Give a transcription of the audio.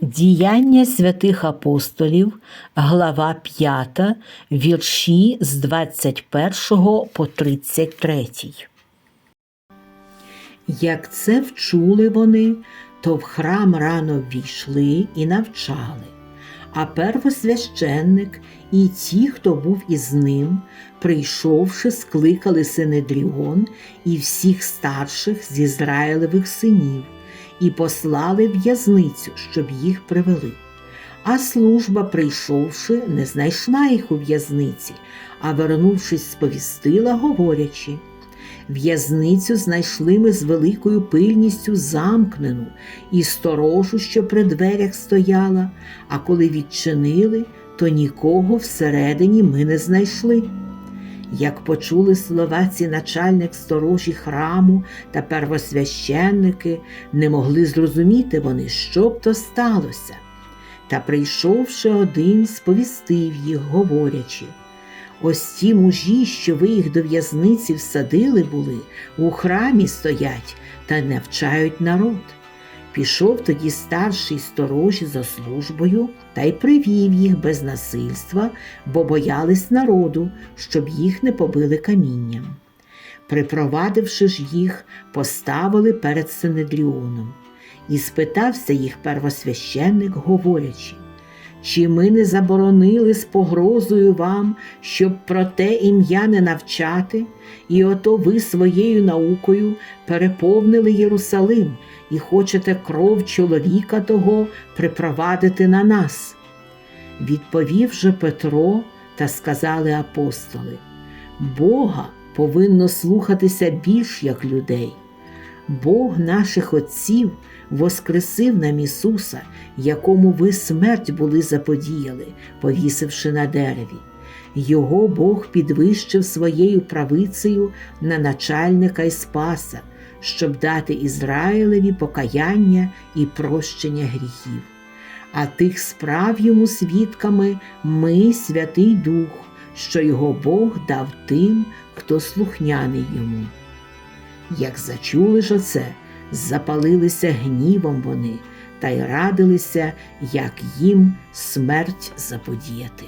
Діяння святих апостолів, глава 5, вірші з 21 по 33. Як це вчули вони, то в храм рано ввійшли і навчали. А первосвященник і ті, хто був із ним, прийшовши, скликали Синедріон і всіх старших з Ізраїлевих синів, і послали в'язницю, щоб їх привели. А служба, прийшовши, не знайшла їх у в'язниці, а вернувшись, сповістила, говорячи. В'язницю знайшли ми з великою пильністю замкнену і сторожу, що при дверях стояла, а коли відчинили, то нікого всередині ми не знайшли. Як почули слова ці начальник сторожі храму та первосвященники, не могли зрозуміти вони, що б то сталося. Та прийшовши один, сповістив їх, говорячи. Ось ті мужі, що ви їх до в'язниці всадили були, у храмі стоять та навчають народ. Пішов тоді старший сторожі за службою та й привів їх без насильства, бо боялись народу, щоб їх не побили камінням. Припровадивши ж їх, поставили перед Синедріоном. І спитався їх первосвященник, говорячи, чи ми не заборонили з погрозою вам, щоб про те ім'я не навчати, і ото ви своєю наукою переповнили Єрусалим і хочете кров чоловіка того припровадити на нас? Відповів же Петро та сказали апостоли: Бога повинно слухатися більш як людей. Бог наших отців воскресив нам Ісуса, якому ви смерть були заподіяли, повісивши на дереві. Його Бог підвищив своєю правицею на начальника і спаса, щоб дати Ізраїлеві покаяння і прощення гріхів. А тих справ йому свідками ми, Святий Дух, що його Бог дав тим, хто слухняний йому. Як зачули ж оце, запалилися гнівом вони та й радилися, як їм смерть заподіяти.